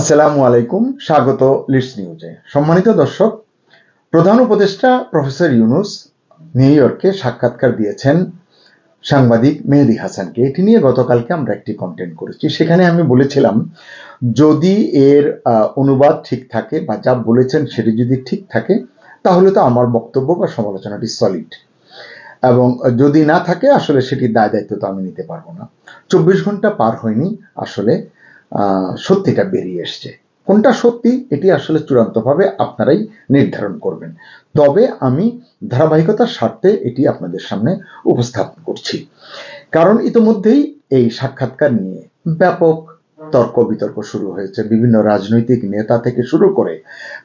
আসসালামু আলাইকুম, স্বাগত লিডস নিউজে। সম্মানিত দর্শক, প্রধান উপদেষ্টা প্রফেসর ইউনুস নিউ ইয়র্কে সাক্ষাৎকার দিয়েছেন সাংবাদিক মেহেদি হাসানকে। এটি নিয়ে গতকালকে আমরা একটি কন্টেন্ট করেছি। সেখানে আমি বলেছিলাম, যদি এর অনুবাদ ঠিক থাকে বা যা বলেছেন সেটি যদি ঠিক থাকে, তাহলে তো আমার বক্তব্য বা সমালোচনাটি সলিড এবং যদি না থাকে, আসলে সেটির দায় দায়িত্ব তো আমি নিতে পারব না। চব্বিশ ঘণ্টা পার হয়নি, আসলে সত্যিটা বেরিয়ে এসছে। কোনটা সত্যি, এটি আসলে চূড়ান্তভাবে আপনারাই নির্ধারণ করবেন। তবে আমি ধারাবাহিকতার স্বার্থে এটি আপনাদের সামনে উপস্থাপন করছি। কারণ ইতোমধ্যেই এই সাক্ষাৎকার নিয়ে ব্যাপক তর্ক বিতর্ক শুরু হয়েছে, বিভিন্ন রাজনৈতিক নেতা থেকে শুরু করে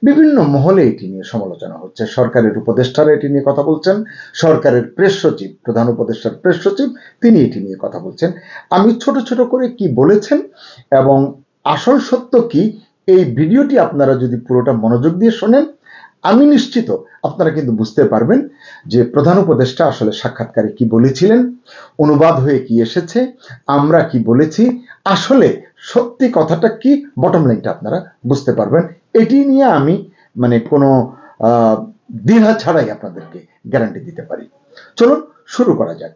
বিভিন্ন মহলে এটি নিয়ে সমালোচনা হচ্ছে। সরকারের উপদেষ্টারা এটি নিয়ে কথা বলছেন, সরকারের প্রেস সচিব, প্রধান উপদেষ্টার প্রেস সচিব, তিনি এটি নিয়ে কথা বলছেন। আমি ছোট ছোট করে কি বলেছেন এবং আসল সত্য কি, এই ভিডিওটি আপনারা যদি পুরোটা মনোযোগ দিয়ে শোনেন, আমি নিশ্চিত আপনারা কিন্তু বুঝতে পারবেন যে প্রধান উপদেষ্টা আসলে সাক্ষাৎকারে কি বলেছিলেন, অনুবাদ হয়ে কি এসেছে, আমরা কি বলেছি, আসলে সত্যি কথাটা কি? বটম লাইনটা আপনারা বুঝতে পারবেন। এটি নিয়ে আমি মানে কোনো দ্বিধা ছাড়াই আপনাদেরকে গ্যারান্টি দিতে পারি। চলুন শুরু করা যাক।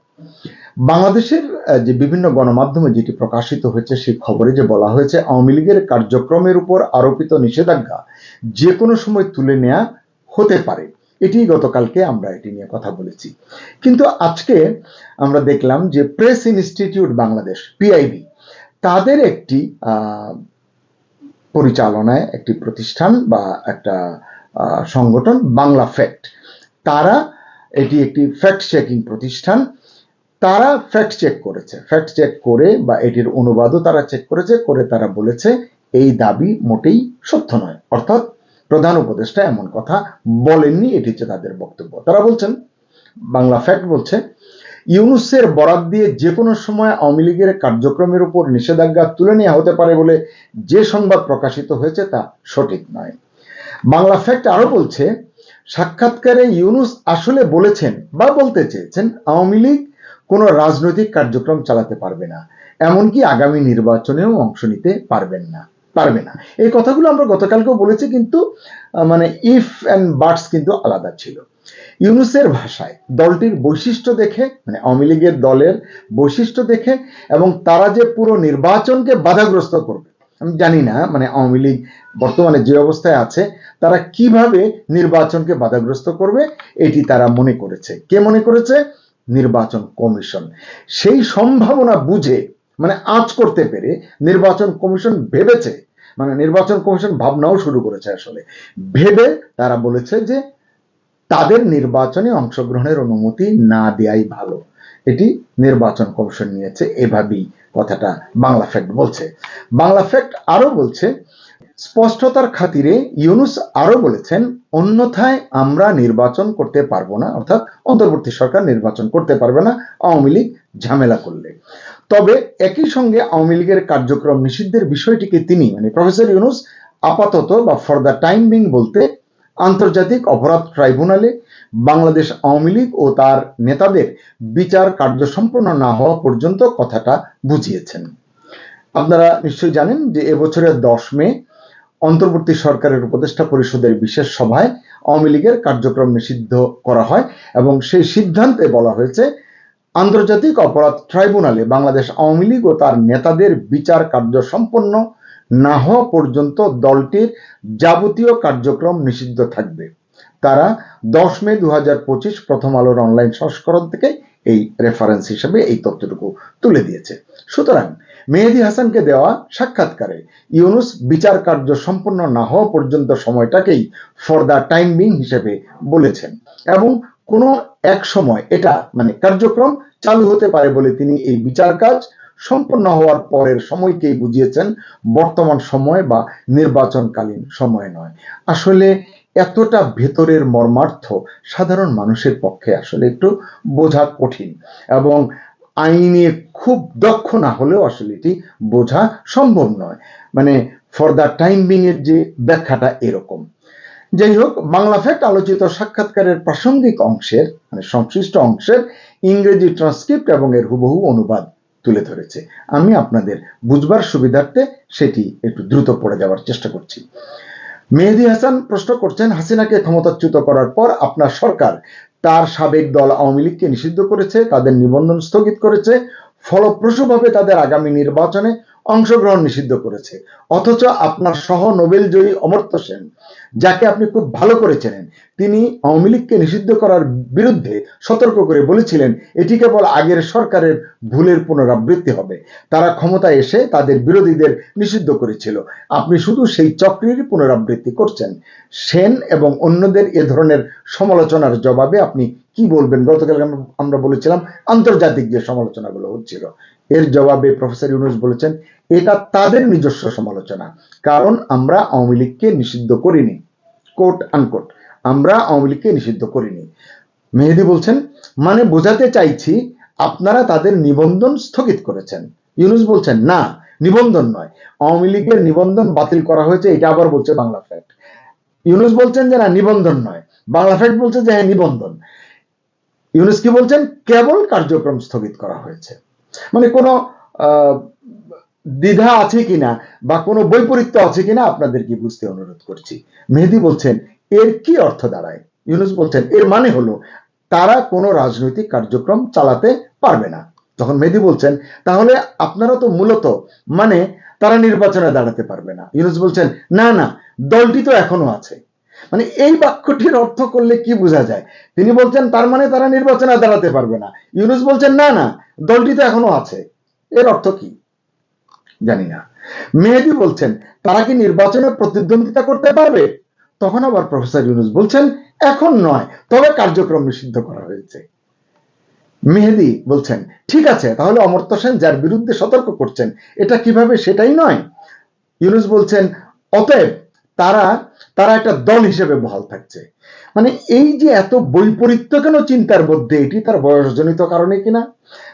বাংলাদেশের যে বিভিন্ন গণমাধ্যমে যেটি প্রকাশিত হয়েছে, সেই খবরে যে বলা হয়েছে, আওয়ামী লীগের কার্যক্রমের উপর আরোপিত নিষেধাজ্ঞা যে কোনো সময় তুলে নেওয়া হতে পারে। এটি গতকালকে আমরা এটি নিয়ে কথা বলেছি। কিন্তু আজকে আমরা দেখলাম যে প্রেস ইনস্টিটিউট বাংলাদেশ পিআইবি তাদের একটি পরিচালনায় একটি প্রতিষ্ঠান বা একটা সংগঠন, বাংলা ফ্যাক্ট। তারা এটি একটি ফ্যাক্ট চেকিং প্রতিষ্ঠান। তারা ফ্যাক্ট চেক করেছে। ফ্যাক্ট চেক করে বা এটির অনুবাদও তারা চেক করেছে, করে তারা বলেছে, এই দাবি মোটেই সত্য নয়। অর্থাৎ প্রধান উপদেষ্টা এমন কথা বলেননি, এটি হচ্ছে তাদের বক্তব্য। তারা বলছেন, বাংলা ফ্যাক্ট বলছে ইউনুসের বরাদ দিয়ে যে কোনো সময় আওয়ামী লীগের কার্যক্রমের উপর নিষেধাজ্ঞা তুলে নেওয়া হতে পারে বলে যে সংবাদ প্রকাশিত হয়েছে তা সঠিক নয়। বাংলা ফ্যাক্ট আরও বলছে, সাক্ষাৎকারে ইউনুস আসলে বলেছেন বা বলতে চেয়েছেন, আওয়ামী লীগ কোনো রাজনৈতিক কার্যক্রম চালাতে পারবে না, এমনকি আগামী নির্বাচনেও অংশ নিতে পারবেন না, পারবে না। এই কথাগুলো আমরা গতকালকেও বলেছি, কিন্তু মানে ইফ অ্যান্ড বাটস কিন্তু আলাদা ছিল। ইউনুসের ভাষায় দলটির বৈশিষ্ট্য দেখে মানে আওয়ামী লীগের দলের বৈশিষ্ট্য দেখে এবং তারা যে পুরো নির্বাচনকে বাধাগ্রস্ত করবে, আমি জানি না মানে আওয়ামী লীগ বর্তমানে যে অবস্থায় আছে, তারা কীভাবে নির্বাচনকে বাধাগ্রস্ত করবে, এটি তারা মনে করেছে। কে মনে করেছে? নির্বাচন কমিশন। সেই সম্ভাবনা বুঝে মানে আঁচ করতে পেরে নির্বাচন কমিশন ভেবেছে মানে নির্বাচন কমিশন ভাবনাও শুরু করেছে আসলে। ভেবে তারা বলেছে যে তাদের নির্বাচনে অংশগ্রহণের অনুমতি না দেয়াই ভালো। এটি নির্বাচন কমিশন নিয়েছে, এভাবেই কথাটা বাংলা ফ্যাক্ট বলছে। বাংলা ফ্যাক্ট আরও বলছে, স্পষ্টতার খাতিরে ইউনুস আরও বলেছেন, অন্যথায় আমরা নির্বাচন করতে পারব না, অর্থাৎ অন্তর্বর্তী সরকার নির্বাচন করতে পারবে না, আওয়ামী লীগ ঝামেলা করলে। তবে একই সঙ্গে আওয়ামী লীগের কার্যক্রম নিষিদ্ধের বিষয়টিকে তিনি মানে প্রফেসর ইউনুস, আপাতত বা ফর দ্য টাইম বিং বলতে আন্তর্জাতিক অপরাধ ট্রাইব্যুনালে বাংলাদেশ আওয়ামী লীগ ও তার নেতাদের বিচার কার্য সম্পন্ন না হওয়া পর্যন্ত কথাটা বুঝিয়েছেন। আপনারা নিশ্চয়ই জানেন যে এবছরের দশ মে অন্তর্বর্তী সরকারের উপদেষ্টা পরিষদের বিশেষ সভায় আওয়ামী লীগের কার্যক্রম নিষিদ্ধ করা হয় এবং সেই সিদ্ধান্তে বলা হয়েছে, আন্তর্জাতিক অপরাধ ট্রাইব্যুনালে বাংলাদেশ আওয়ামী লীগ ও তার নেতাদের বিচার কার্য সম্পন্ন না হওয়া পর্যন্ত দলটির যাবতীয় কার্যক্রম নিষিদ্ধ থাকবে। তারা দশ মে দু পঁচিশ প্রথম আলোর অনলাইন সংস্করণ থেকে এই রেফারেন্স হিসেবে এই তথ্যটুকু তুলে দিয়েছে। সুতরাং মেহেদি হাসানকে দেওয়া সাক্ষাৎকারে ইউনুস বিচার কার্য সম্পন্ন না হওয়া পর্যন্ত সময়টাকেই ফর দ্য টাইম বিং হিসেবে বলেছেন এবং কোনো এক সময় এটা মানে কার্যক্রম চালু হতে পারে বলে তিনি এই বিচার কাজ সম্পন্ন হওয়ার পরের সময়কেই বুঝিয়েছেন বর্তমান সময় বা নির্বাচনকালীন সময় নয়। আসলে এতটা ভেতরের মর্মার্থ সাধারণ মানুষের পক্ষে আসলে একটু বোঝা কঠিন এবং আইনে খুব দক্ষ না হলেও আসলে এটি বোঝা সম্ভব নয়। মানে ফর দ্য টাইম বিং এর যে ব্যাখ্যাটা এরকম। যাই হোক, বাংলা ফ্যাক্ট আলোচিত সাক্ষাৎকারের প্রাসঙ্গিক অংশের মানে সংশ্লিষ্ট অংশের ইংরেজি ট্রান্সক্রিপ্ট এবং এর হুবহু অনুবাদ তুলে ধরেছে। আমি আপনাদের বুঝবার সুবিধার্থে সেটি একটু দ্রুত পড়ে যাওয়ার চেষ্টা করছি। মেহেদি হাসান প্রশ্ন করছেন, হাসিনাকে ক্ষমতাচ্যুত করার পর আপনার সরকার তার সাবেক দল আওয়ামী লীগকে নিষিদ্ধ করেছে, তাদের নিবন্ধন স্থগিত করেছে, ফলপ্রসূভাবে তাদের আগামী নির্বাচনে অংশগ্রহণ নিষিদ্ধ করেছে। অথচ আপনার সহ নোবেল জয়ী অমর্ত্য সেন যাকে আপনি খুব ভালো করে চেনেন। তিনি আওয়ামী লীগকে নিষিদ্ধ করার বিরুদ্ধে সতর্ক করে বলেছিলেন, এটি কেবল আগের সরকারের ভুলের পুনরাবৃত্তি হবে। তারা ক্ষমতায় এসে তাদের বিরোধীদের নিষিদ্ধ করেছিল। আপনি শুধু সেই চক্রেরই পুনরাবৃত্তি করছেন। সেন এবং অন্যদের এ ধরনের সমালোচনার জবাবে আপনি কি বলবেন? গতকাল আমরা- আমরা বলেছিলাম, আন্তর্জাতিক যে সমালোচনাগুলো হচ্ছিল, এর জবাবে প্রফেসর ইউনুস বলেছেন, এটা তাদের নিজস্ব সমালোচনা। কারণ আমরা আওয়ামী লীগকে নিষিদ্ধ করিনি। কোট আনকোট আমরা আওয়ামী লীগকে নিষিদ্ধ করিনি। মেহেদি বলছেন মানে বোঝাতে চাইছি, আপনারা তাদের নিবন্ধন স্থগিত করেছেন। ইউনুস বলছেন, না, নিবন্ধন নয়। আওয়ামী লীগের নিবন্ধন বাতিল করা হয়েছে, এটা আবার বলছে বাংলা ফ্যাক্ট। ইউনুস বলছেন যে, না, নিবন্ধন নয়। বাংলা ফ্যাক্ট বলছে যে হ্যাঁ নিবন্ধন। ইউনুস কি বলছেন, কেবল কার্যক্রম স্থগিত করা হয়েছে। মানে কোনো দ্বিধা আছে কিনা বা কোনো বৈপরীত্য আছে কিনা আপনাদেরকে বুঝতে অনুরোধ করছি। মেহেদি বলছেন, এর কি অর্থ দাঁড়ায়? ইউনুস বলছেন, এর মানে হলো, তারা কোনো রাজনৈতিক কার্যক্রম চালাতে পারবে না। তখন মেহেদি বলছেন, তাহলে আপনারা তো মূলত মানে তারা নির্বাচনে দাঁড়াতে পারবে না। ইউনুস বলছেন, না না, দলটি তো এখনও আছে। মানে এই বাক্যটির অর্থ করলে কি বোঝা যায়? তিনি বলছেন, তার মানে তারা নির্বাচনে দাঁড়াতে পারবে না। ইউনুস বলছেন, না না, দলটি তো এখনও আছে। এর অর্থ কি? জানি না। মেহেদি বলছেন, তারা কি নির্বাচনে প্রতিদ্বন্দ্বিতা করতে পারবে? তখন আবার প্রফেসর ইউনুস বলছেন, এখন নয়, তবে কার্যক্রম নিষিদ্ধ করা হয়েছে। মেহেদি বলছেন, ঠিক আছে, তাহলে অমর্ত্য সেন যার বিরুদ্ধে সতর্ক করছেন, এটা কীভাবে সেটাই নয়? ইউনুস বলছেন, অতএব তারা তারা একটা দল হিসেবে বহাল থাকছে। মানে এই যে এত বৈপরীত্য কেন চিন্তার মধ্যে, এটি তার বয়সজনিত কারণে কিনা?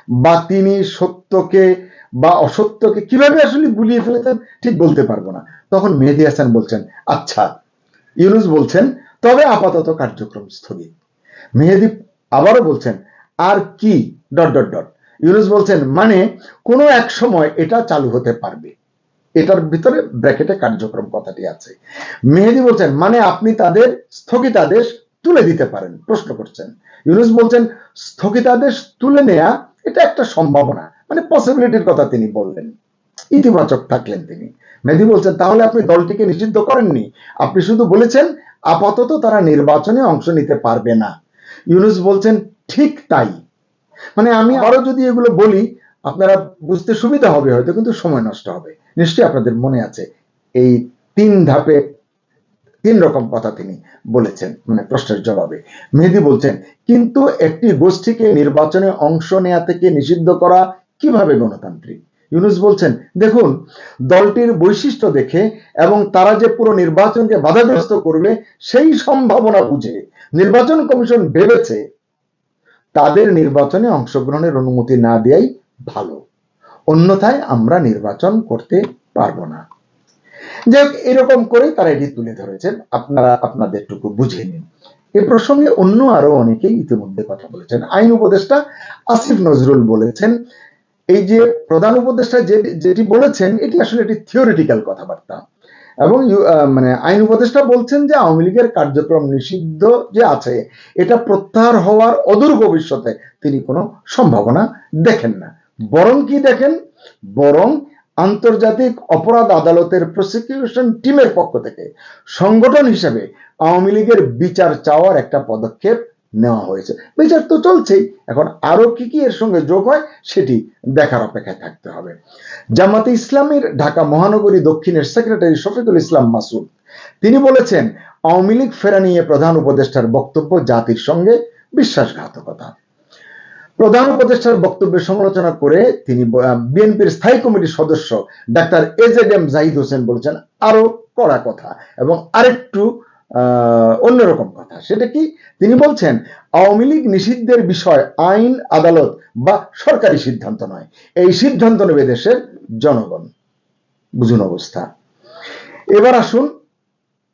বা তিনি সত্যকে বা অসত্যকে কীভাবে আসলে গুলিয়ে ফেলেছেন ঠিক বলতে পারব না। তখন মেহেদি হাসান বলছেন আচ্ছা। ইউনুস বলছেন, তবে আপাতত কার্যক্রম স্থগিত। মেহেদি আবারও বলছেন, আর কি? Dot dot dot. ইউনুস বলছেন মানে কোনো এক সময় এটা চালু হতে পারবে। এটার ভিতরে ব্র্যাকেটে কার্যক্রম কথাটি আছে। মেহেদি বলছেন মানে আপনি তাদের স্থগিতাদেশ তুলে দিতে পারেন। প্রশ্ন করছেন। ইউনুস বলছেন, স্থগিতাদেশ তুলে নেয়া এটা একটা সম্ভাবনা। মানে পসিবিলিটির কথা তিনি বললেন। ইতিবাচক থাকলেন তিনি। মেহেদি বলছেন, তাহলে আপনি দলটিকে নিষিদ্ধ করেননি। আপনি শুধু বলেছেন, আপাতত তারা নির্বাচনে অংশ নিতে পারবে না। ইউনুস বলছেন, ঠিক তাই। মানে আমি আরও যদি এগুলো বলি, আপনারা বুঝতে সুবিধা হবে হয়তো, কিন্তু সময় নষ্ট হবে। নিশ্চয়ই আপনাদের মনে আছে, এই তিন ধাপে তিন রকম কথা তিনি বলেছেন মানে প্রশ্নের জবাবে। মেহেদি বলছেন, কিন্তু একটি গোষ্ঠীকে নির্বাচনে অংশ নেওয়া থেকে নিষিদ্ধ করা কীভাবে গণতান্ত্রিক? ইউনুস বলছেন, দেখুন, দলটির বৈশিষ্ট্য দেখে এবং তারা যে পুরো নির্বাচনকে বাধাগ্রস্ত করবে, সেই সম্ভাবনা বুঝে নির্বাচন কমিশন ভেবেছে তাদের নির্বাচনে অংশগ্রহণের অনুমতি না দেয়াই ভালো। অন্যথায় আমরা নির্বাচন করতে পারব না। যাই হোক এরকম করে তারা এটি তুলে ধরেছেন। আপনারা আপনাদেরটুকু বুঝে নিন। এ প্রসঙ্গে অন্য আরও অনেকেই ইতিমধ্যে কথা বলেছেন। আইন উপদেষ্টা আসিফ নজরুল বলেছেন এই যে প্রধান উপদেষ্টা যেটি বলেছেন, এটি আসলে একটি থিওরিটিক্যাল কথাবার্তা। এবং মানে আইন উপদেষ্টা বলছেন যে আওয়ামী লীগের কার্যক্রম নিষিদ্ধ যে আছে, এটা প্রত্যাহার হওয়ার অদূর ভবিষ্যতে তিনি কোনো সম্ভাবনা দেখেন না। বরং কি দেখেন? বরং আন্তর্জাতিক অপরাধ আদালতের প্রসিকিউশন টিমের পক্ষ থেকে সংগঠন হিসেবে আওয়ামী লীগের বিচার চাওয়ার একটা পদক্ষেপ নেওয়া হয়েছে। বিচার তো চলছেই। এখন আরও কি কি এর সঙ্গে যোগ হয়, সেটি দেখার অপেক্ষায় থাকতে হবে। জামাতে ইসলামীর ঢাকা মহানগরী দক্ষিণের সেক্রেটারি শফিকুল ইসলাম মাসুদ, তিনি বলেছেন, আওয়ামী লীগ ফেরা নিয়ে প্রধান উপদেষ্টার বক্তব্য জাতির সঙ্গে বিশ্বাসঘাতকতা। প্রধান উপদেষ্টার বক্তব্যের সমালোচনা করে তিনি বিএনপির স্থায়ী কমিটির সদস্য doctor AZ M Zahid Hossain বলেছেন, আরও কড়া কথা এবং আরেকটু অন্যরকম কথা। সেটা কি? তিনি বলছেন, আওয়ামী লীগ নিষিদ্ধের বিষয় আইন, আদালত বা সরকারি সিদ্ধান্ত নয়। এই সিদ্ধান্ত নেবে দেশের জনগণ। বুঝুন অবস্থা। এবার আসুন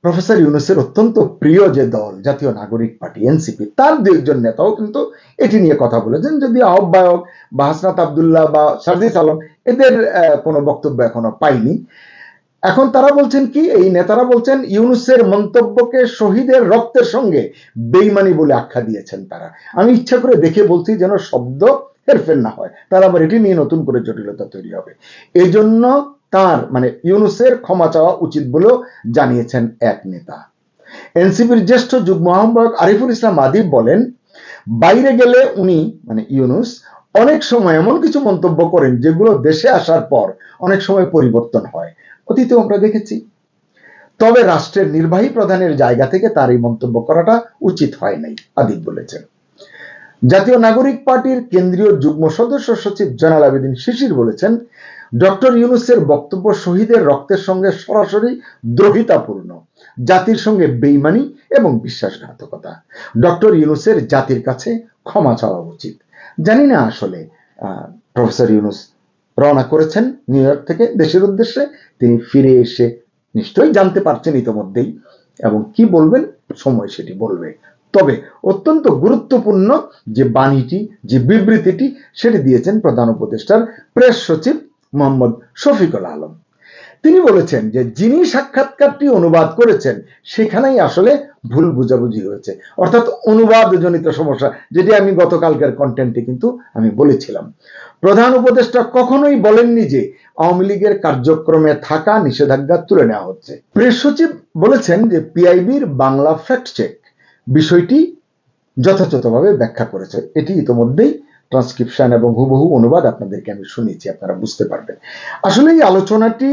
প্রফেসর ইউনুসের অত্যন্ত প্রিয় যে দল, জাতীয় নাগরিক পার্টি, এনসিপি, তার দু একজন নেতাও কিন্তু এটি নিয়ে কথা বলেছেন। যদি আহ্বায়ক বা হাসনাত আবদুল্লাহ বা সার্জিস আলম এদের কোনো বক্তব্য এখনও পাইনি এখন তারা বলছেন কি, এই নেতারা বলছেন ইউনুসের মন্তব্যকে শহীদের রক্তের সঙ্গে বেইমানি বলে আখ্যা দিয়েছেন তারা। আমি ইচ্ছা করে দেখে বলছি যেন শব্দ হেরফের না হয়। তার আবার এটি নিয়ে নতুন করে জটিলতা তৈরি হবে। এই জন্য তার মানে ইউনুসের ক্ষমা চাওয়া উচিত বলেও জানিয়েছেন এক নেতা। এনসিপির জ্যেষ্ঠ যুগ্ম আহ্বায়ক আরিফুল ইসলাম আদিব বলেন, বাইরে গেলে উনি মানে ইউনুস, অনেক সময় এমন কিছু মন্তব্য করেন যেগুলো দেশে আসার পর অনেক সময় পরিবর্তন হয়। অতীতে আমরা দেখেছি। তবে রাষ্ট্রের নির্বাহী প্রধানের জায়গা থেকে তার এই মন্তব্য করাটা উচিত হয় নাই আদিব বলেছেন। জাতীয় নাগরিক পার্টির কেন্দ্রীয় যুগ্ম সদস্য সচিব জনাল আবেদিন শিশির বলেছেন, ডক্টর ইউনুসের বক্তব্য শহীদের রক্তের সঙ্গে সরাসরি দ্রোহিতাপূর্ণ, জাতির সঙ্গে বেইমানি এবং বিশ্বাসঘাতকতা। ডক্টর ইউনুসের জাতির কাছে ক্ষমা চাওয়া উচিত। জানি না আসলে প্রফেসর ইউনুস রওনা করেছেন নিউ ইয়র্ক থেকে দেশের উদ্দেশ্যে। তিনি ফিরে এসে নিশ্চয়ই জানতে পারছেন ইতোমধ্যেই। এবং কি বলবেন? সময় সেটি বলবে। তবে অত্যন্ত গুরুত্বপূর্ণ যে বাণীটি, যে বিবৃতিটি, সেটি দিয়েছেন প্রধান উপদেষ্টার প্রেস সচিব মোহাম্মদ শফিকুল আলম। তিনি বলেছেন যে যিনি সাক্ষাৎকারটি অনুবাদ করেছেন, সেখানেই আসলে ভুল বুঝাবুঝি হয়েছে। অর্থাৎ অনুবাদ জনিত সমস্যা, যেটি আমি গতকালকের কন্টেন্টে কিন্তু আমি বলেছিলাম। প্রধান উপদেষ্টা কখনোই বলেননি যে আওয়ামী লীগের কার্যক্রমে থাকা নিষেধাজ্ঞা তুলে নেওয়া হচ্ছে। প্রেস সচিব বলেছেন যে পিআইবির বাংলা ফ্যাক্ট চেক বিষয়টি যথাযথভাবে ব্যাখ্যা করেছে। এটি ইতোমধ্যেই ট্রান্সক্রিপশন এবং হুবহু অনুবাদ আপনাদেরকে আমি শুনিয়েছি আপনারা বুঝতে পারবেন। আসলে এই আলোচনাটি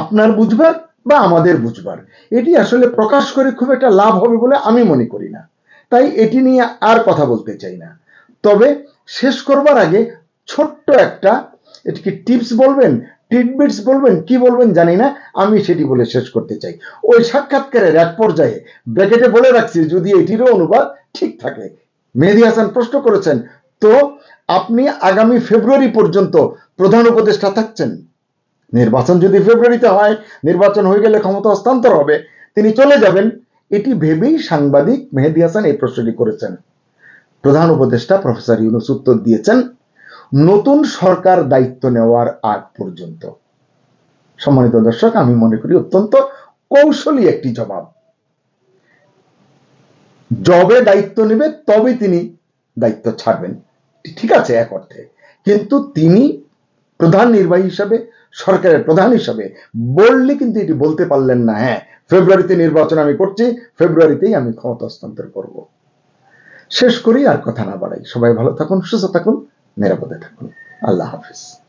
আপনার বুঝবার বা আমাদের বুঝবার। এটি আসলে প্রকাশ করে খুব একটা লাভ হবে বলে আমি মনে করি না। তাই এটি নিয়ে আর কথা বলতে চাই না। তবে শেষ করবার আগে ছোট্ট একটা এটিকে টিপস বলবেন ট্রিটমেন্টস বলবেন, কি বলবেন জানি না, আমি সেটি বলে শেষ করতে চাই। ওই সাক্ষাৎকারের এক পর্যায়ে ব্র্যাকেটে বলে রাখছি, যদি এটিরও অনুবাদ ঠিক থাকে। মেহেদি হাসান প্রশ্ন করেছেন, তো আপনি আগামী ফেব্রুয়ারি পর্যন্ত প্রধান উপদেষ্টা থাকছেন? নির্বাচন যদি ফেব্রুয়ারিতে হয়, নির্বাচন হয়ে গেলে ক্ষমতা হস্তান্তর হবে, তিনি চলে যাবেন। এটি ভেবেই সাংবাদিক মেহেদি হাসান এই প্রশ্নটি করেছেন। প্রধান উপদেষ্টা প্রফেসর ইউনুস উত্তর দিয়েছেন, নতুন সরকার দায়িত্ব নেওয়ার আগ পর্যন্ত। সম্মানিত দর্শক, আমি মনে করি অত্যন্ত কৌশলী একটি জবাব। জবে দায়িত্ব নেবে তবে তিনি দায়িত্ব ছাড়বেন। ঠিক আছে, এক অর্থে। কিন্তু তিনি প্রধান নির্বাহী হিসাবে সরকারের প্রধান হিসাবে। বললে কিন্তু এটি বলতে পারলেন না। হ্যাঁ ফেব্রুয়ারিতে নির্বাচন আমি করছি, ফেব্রুয়ারিতেই আমি ক্ষমতা হস্তান্তর করব। শেষ করি আর কথা না বাড়াই। সবাই ভালো থাকুন, সুস্থ থাকুন, নিরাপদে থাকুন। আল্লাহ হাফিজ।